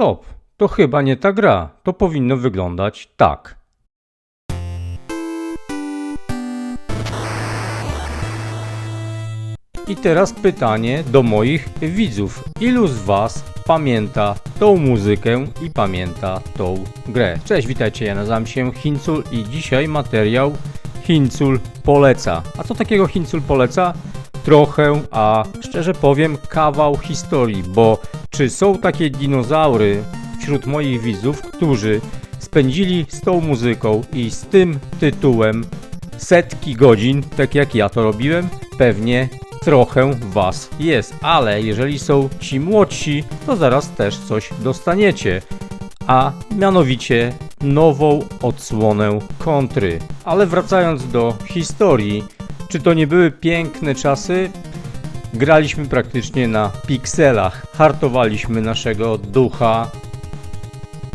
Stop, to chyba nie ta gra. To powinno wyglądać tak. I teraz pytanie do moich widzów. Ilu z Was pamięta tą muzykę i pamięta tą grę? Cześć, witajcie, ja nazywam się Hincul i dzisiaj materiał Hincul poleca. A co takiego Hincul poleca? Trochę, a szczerze powiem, kawał historii, bo czy są takie dinozaury wśród moich widzów, którzy spędzili z tą muzyką i z tym tytułem setki godzin, tak jak ja to robiłem, pewnie trochę was jest, ale jeżeli są ci młodsi, to zaraz też coś dostaniecie, a mianowicie nową odsłonę kontry. Ale wracając do historii, czy to nie były piękne czasy? Graliśmy praktycznie na pikselach, hartowaliśmy naszego ducha.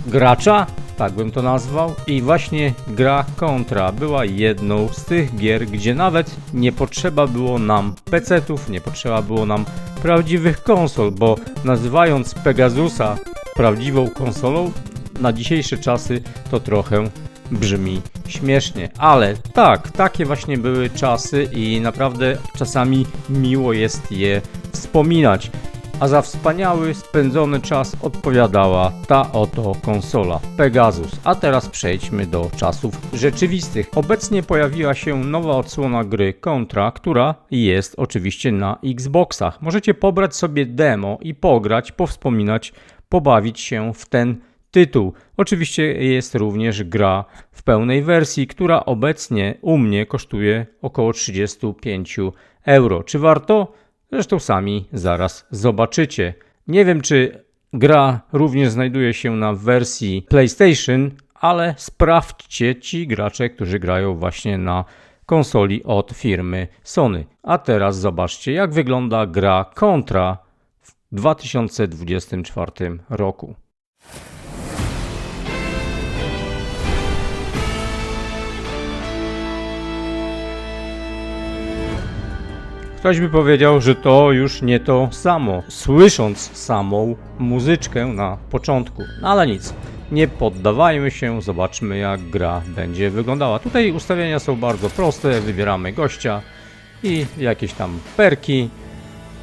Gracza, tak bym to nazwał. I właśnie gra Contra była jedną z tych gier, gdzie nawet nie potrzeba było nam PC-ów, nie potrzeba było nam prawdziwych konsol, bo nazywając Pegasusa prawdziwą konsolą, na dzisiejsze czasy to trochę brzmi śmiesznie. Ale tak, takie właśnie były czasy i naprawdę czasami miło jest je wspominać a za wspaniały spędzony czas odpowiadała ta oto konsola Pegasus. A teraz przejdźmy do czasów rzeczywistych. Obecnie pojawiła się nowa odsłona gry Contra, która jest oczywiście na Xboxach. Możecie pobrać sobie demo i pograć, powspominać, pobawić się w ten tytuł. Oczywiście jest również gra w pełnej wersji, która obecnie u mnie kosztuje około 35 euro. Czy warto? Zresztą sami zaraz zobaczycie. Nie wiem, czy gra również znajduje się na wersji PlayStation, ale sprawdźcie ci gracze, którzy grają właśnie na konsoli od firmy Sony. A teraz zobaczcie, jak wygląda gra Contra w 2024 roku. Ktoś by powiedział, że to już nie to samo, słysząc samą muzyczkę na początku. No ale nic, nie poddawajmy się, zobaczmy jak gra będzie wyglądała. Tutaj ustawienia są bardzo proste, wybieramy gościa i jakieś tam perki,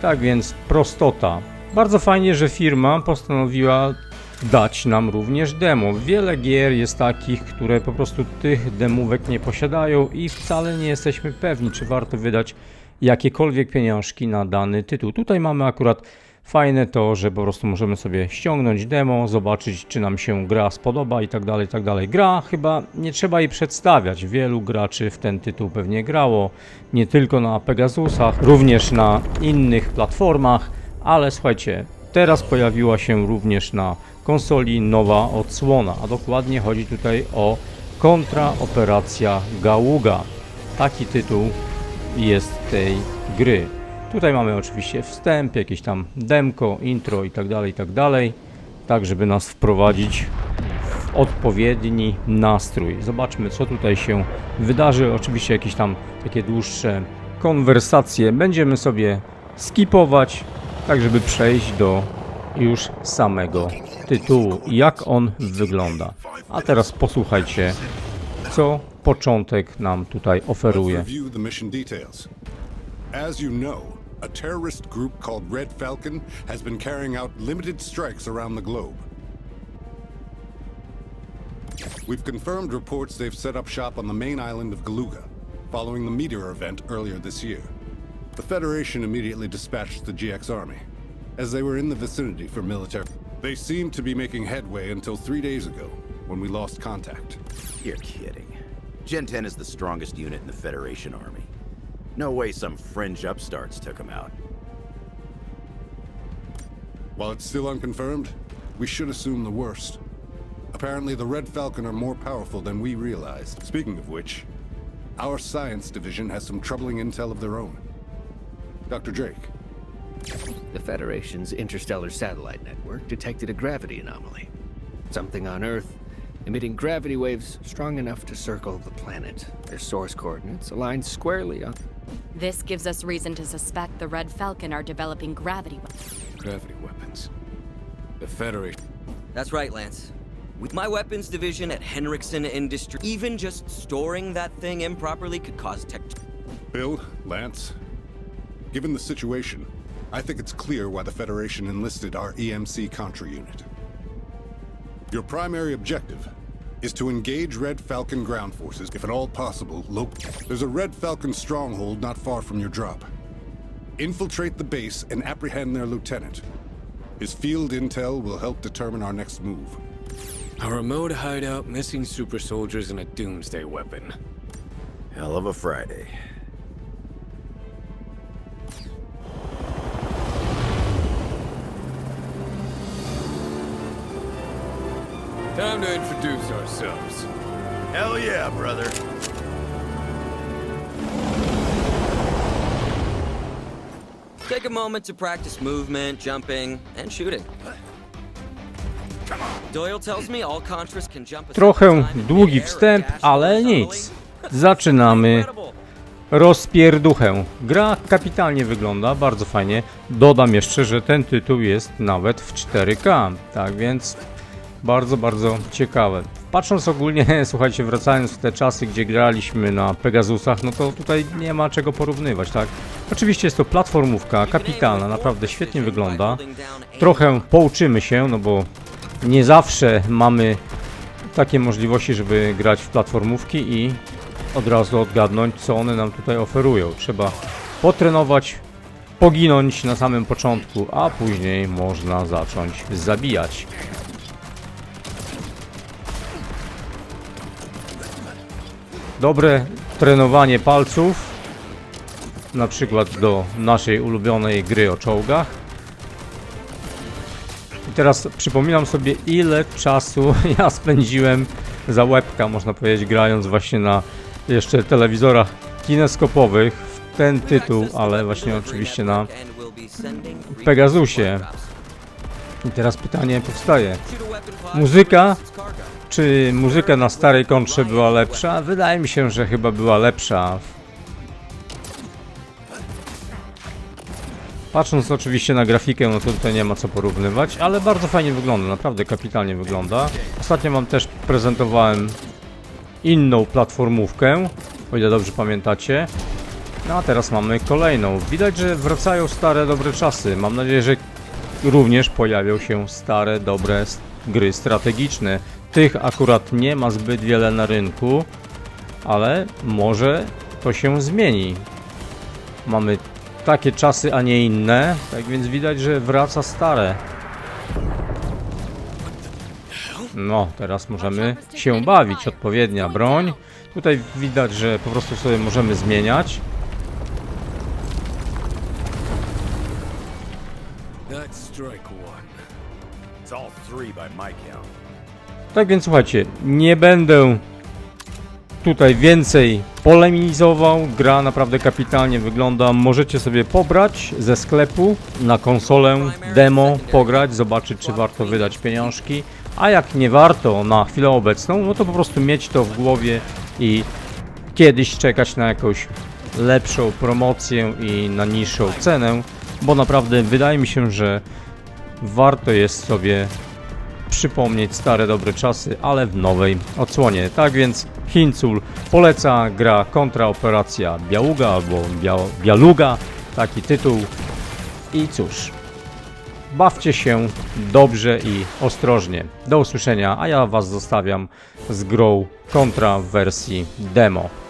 tak więc prostota. Bardzo fajnie, że firma postanowiła dać nam również demo. Wiele gier jest takich, które po prostu tych demówek nie posiadają i wcale nie jesteśmy pewni, czy warto wydać jakiekolwiek pieniążki na dany tytuł. Tutaj mamy akurat fajne to, że po prostu możemy sobie ściągnąć demo, zobaczyć czy nam się gra spodoba i tak dalej, i tak dalej. Gra chyba nie trzeba jej przedstawiać. Wielu graczy w ten tytuł pewnie grało, nie tylko na Pegasusach, również na innych platformach, ale słuchajcie, teraz pojawiła się również na konsoli nowa odsłona, a dokładnie chodzi tutaj o Kontra Operacja Gaługa. Taki tytuł jest tej gry. Tutaj mamy oczywiście wstęp, jakieś tam demko, intro i tak dalej, i tak dalej, tak żeby nas wprowadzić w odpowiedni nastrój. Zobaczmy co tutaj się wydarzy. Oczywiście jakieś tam takie dłuższe konwersacje będziemy sobie skipować, tak żeby przejść do już samego tytułu jak on wygląda. A teraz posłuchajcie, co początek nam tutaj oferuje. Review the mission details. As you know, a terrorist group called Red Falcon has been carrying out limited strikes around the globe. We've confirmed reports they've set up shop on the main island of Galuga, following the meteor event earlier this year. The Federation immediately dispatched the GX army, as they were in the vicinity for military. They seemed to be making headway until three days ago, when we lost contact. You're kidding. Gen 10 is the strongest unit in the Federation Army. No way some fringe upstarts took him out. While it's still unconfirmed, we should assume the worst. Apparently, the Red Falcon are more powerful than we realized. Speaking of which, our science division has some troubling intel of their own. Dr. Drake, The Federation's interstellar satellite network detected a gravity anomaly. Something on Earth emitting gravity waves strong enough to circle the planet. Their source coordinates align squarely on This gives us reason to suspect the Red Falcon are developing gravity weapons. gravity weapons. The Federation. That's right, Lance. With my weapons division at Henriksen Industry, even just storing that thing improperly could cause tech. Bill, Lance, given the situation, I think it's clear why the Federation enlisted our EMC Contra unit. Your primary objective is to engage Red Falcon ground forces, if at all possible, lo- There's a Red Falcon stronghold not far from your drop. Infiltrate the base and apprehend their lieutenant. His field intel will help determine our next move. A remote hideout, missing super soldiers, and a doomsday weapon. Hell of a Friday. Time to introduce ourselves. Hell yeah, brother. Take a moment to practice movement, jumping, and shooting. Doyle tells me all Contras can jump a Trochę długi wstęp, ale nic. Zaczynamy rozpierduchę. Gra kapitalnie wygląda, bardzo fajnie. Dodam jeszcze, że ten tytuł jest nawet w 4K, tak więc bardzo, bardzo ciekawe. Patrząc ogólnie, słuchajcie, wracając w te czasy, gdzie graliśmy na Pegasusach, no to tutaj nie ma czego porównywać, tak? Oczywiście jest to platformówka kapitalna, naprawdę świetnie wygląda. Trochę pouczymy się, no bo nie zawsze mamy takie możliwości, żeby grać w platformówki i od razu odgadnąć, co one nam tutaj oferują. Trzeba potrenować, poginąć na samym początku, a później można zacząć zabijać. Dobre trenowanie palców, na przykład do naszej ulubionej gry o czołgach. I teraz przypominam sobie, ile czasu ja spędziłem za łebka, można powiedzieć, grając właśnie na jeszcze telewizorach kineskopowych w ten tytuł, ale właśnie oczywiście na Pegasusie. I teraz pytanie powstaje. Muzyka? Czy muzyka na starej kontrze była lepsza? Wydaje mi się, że chyba była lepsza. Patrząc oczywiście na grafikę, no to tutaj nie ma co porównywać, ale bardzo fajnie wygląda, naprawdę kapitalnie wygląda. Ostatnio wam też prezentowałem inną platformówkę, o ile dobrze pamiętacie. No a teraz mamy kolejną. Widać, że wracają stare, dobre czasy. Mam nadzieję, że również pojawią się stare, dobre gry strategiczne. Tych akurat nie ma zbyt wiele na rynku, ale może to się zmieni. Mamy takie czasy, a nie inne, tak więc widać, że wraca stare. No, teraz możemy się bawić. Odpowiednia broń. Tutaj widać, że po prostu sobie możemy zmieniać. That's strike one. It's all three by my count. Tak więc słuchajcie, nie będę tutaj więcej polemizował. Gra naprawdę kapitalnie wygląda. Możecie sobie pobrać ze sklepu na konsolę demo, pograć, zobaczyć czy warto wydać pieniążki. A jak nie warto na chwilę obecną, no to po prostu mieć to w głowie i kiedyś czekać na jakąś lepszą promocję i na niższą cenę, bo naprawdę wydaje mi się, że warto jest sobie przypomnieć stare dobre czasy, ale w nowej odsłonie. Tak więc Hincul poleca gra kontraoperacja Białuga albo Bia Bialuga, taki tytuł. I cóż, bawcie się dobrze i ostrożnie. Do usłyszenia, a ja Was zostawiam z grą kontra w wersji demo.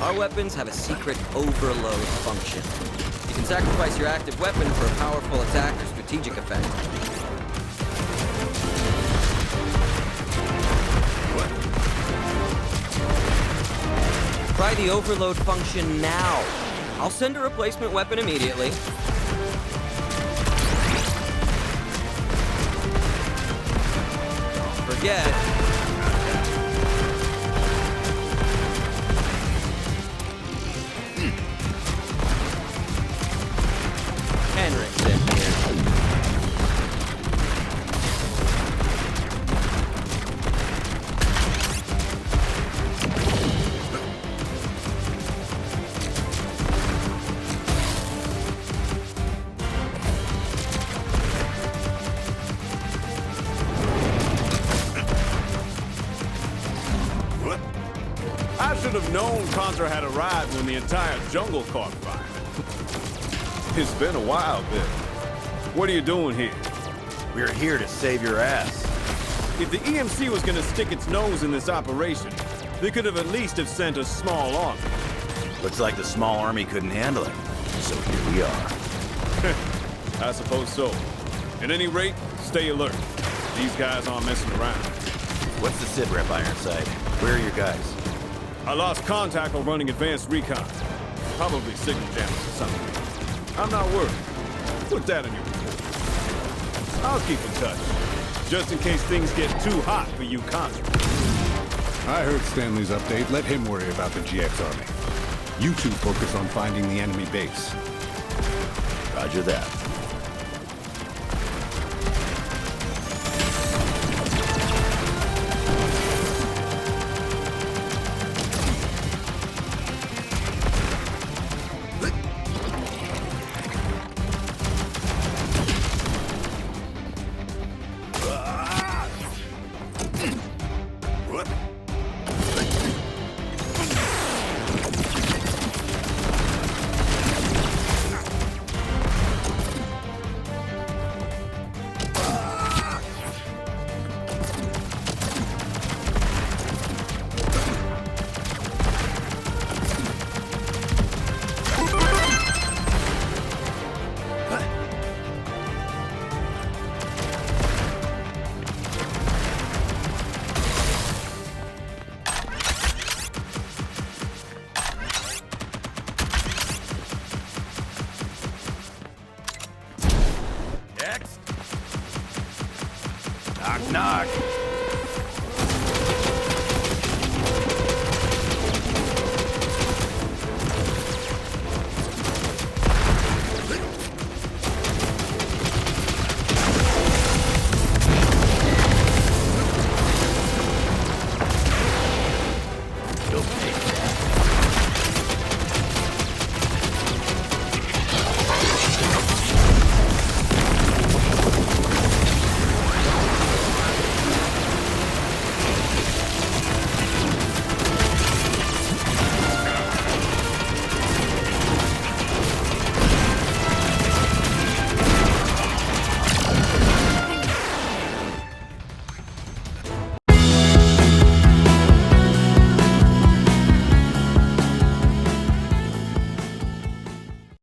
Our weapons have a secret overload function. You can sacrifice your active weapon for a powerful attack or strategic effect. Try the overload function now. I'll send a replacement weapon immediately. Forget, should have known Contra had arrived when the entire jungle caught fire. it's been a while, Bill. What are you doing here? We're here to save your ass. If the EMC was gonna stick its nose in this operation, they could have at least have sent a small army. Looks like the small army couldn't handle it. So here we are. I suppose so. At any rate, stay alert. These guys aren't messing around. What's the sit rep, Ironside? Where are your guys? I lost contact while running advanced recon. Probably signal damage or something. I'm not worried. Put that in your report. I'll keep in touch. Just in case things get too hot for you Contra. I heard Stanley's update. Let him worry about the GX army. You two focus on finding the enemy base. Roger that. Knock, knock.